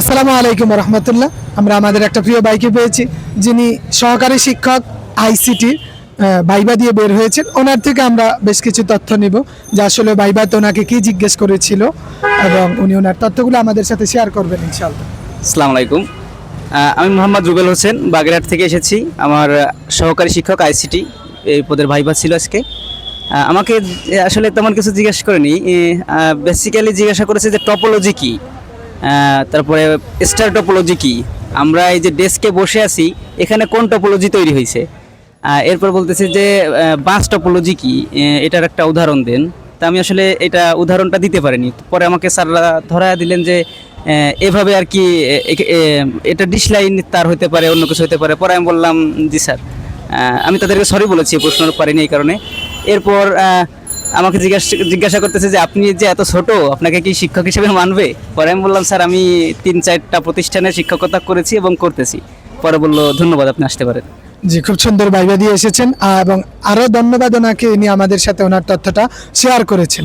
আসসালামু আলাইকুম রহমতুল্লাহ। আমরা আমাদের একটা প্রিয় বাইকে পেয়েছি, যিনি সহকারী শিক্ষক আইসিটি বাইবা দিয়ে বের হয়েছেন। ওনার থেকে আমরা বেশ কিছু তথ্য নিব, যে আসলে বাইবাতে ওনাকে কি জিজ্ঞেস করেছিল এবং উনি ওনার তথ্যগুলো আমাদের সাথে শেয়ার করবেন ইনশাআল্লাহ। আসসালামু আলাইকুম। আমি মোহাম্মদ রুবেল হোসেন, বাগেরহাট থেকে এসেছি। আমার সহকারী শিক্ষক আইসিটি, এই পদের ভাইবা ছিল আজকে। আমাকে আসলে তেমন কিছু জিজ্ঞেস করেনি। বেসিক্যালি জিজ্ঞাসা করেছে যে টপোলজি কি। তারপরে স্টার টপোলজি কি? আমরা এই যে ডেস্কে বসে আছি, এখানে কোন টপোলজি তৈরি হয়েছে? এরপর বলতেছে যে বাস টপোলজি কি? এটার একটা উদাহরণ দেন। তা আমি আসলে এটা উদাহরণটা দিতে পারিনি। পরে আমাকে স্যাররা ধরা দিলেন যে এভাবে আর কি এটা ডিশ লাইন তার হতে পারে, অন্য কিছু হতে পারে। পরে আমি বললাম, জি, স্যার। আমি তাদেরকে সরি বলেছি, প্রশ্ন পারিনি এই কারণে। এরপর আমাকে জিজ্ঞাসা জিজ্ঞাসা করতেছে যে, আপনি যে এত ছোট, আপনাকে কি শিক্ষক হিসেবে মানবে? পরে আমি বললাম, স্যার, আমি তিন চারটা প্রতিষ্ঠানে শিক্ষকতা করেছি এবং করতেছি। পরে বলল, ধন্যবাদ, আপনি আসতে পারেন। জি, খুব সুন্দর বাইবা দিয়ে এসেছেন এবং আরও ধন্যবাদ ওনাকে, ইনি আমাদের সাথে ওনার তথ্যটা শেয়ার করেছেন।